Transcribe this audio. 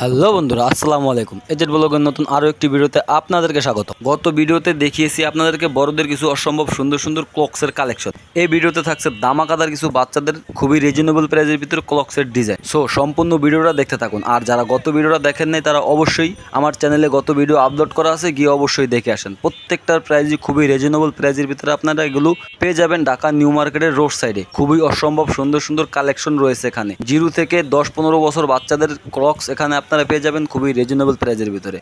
Hello বন্ধুরা, আসসালামু আলাইকুম। এজেট ব্লগের নতুন আরও একটি ভিডিওতে আপনাদেরকে স্বাগত। গত ভিডিওতে দেখিয়েছি আপনাদেরকে বড়দের কিছু অসম্ভব সুন্দর সুন্দর ক্লক্সের কালেকশন। এই ভিডিওতে থাকছে দামাকাদার কিছু বাচ্চাদের খুবই রিজনেবল প্রাইসের ভিতরে ক্লক্সের ডিজাইন সো সম্পূর্ণ ভিডিওটা দেখতে থাকুন। আর যারা গত ভিডিওটা দেখেন নাই, তারা অবশ্যই আমার চ্যানেলে গত ভিডিও আপলোড করা আছে, গিয়ে অবশ্যই দেখে আসেন। প্রত্যেকটার প্রাইজই খুবই রিজনেবল প্রাইজের ভিতরে আপনারা এগুলো পেয়ে যাবেন ঢাকা নিউ মার্কেটের রোড সাইডে খুবই অসম্ভব সুন্দর সুন্দর কালেকশন রয়েছে এখানে। জিরো থেকে দশ পনেরো বছর বাচ্চাদের ক্লক্স এখানে আপনারা পেয়ে যাবেন খুবই রিজনেবল প্রাইজের ভিতরে।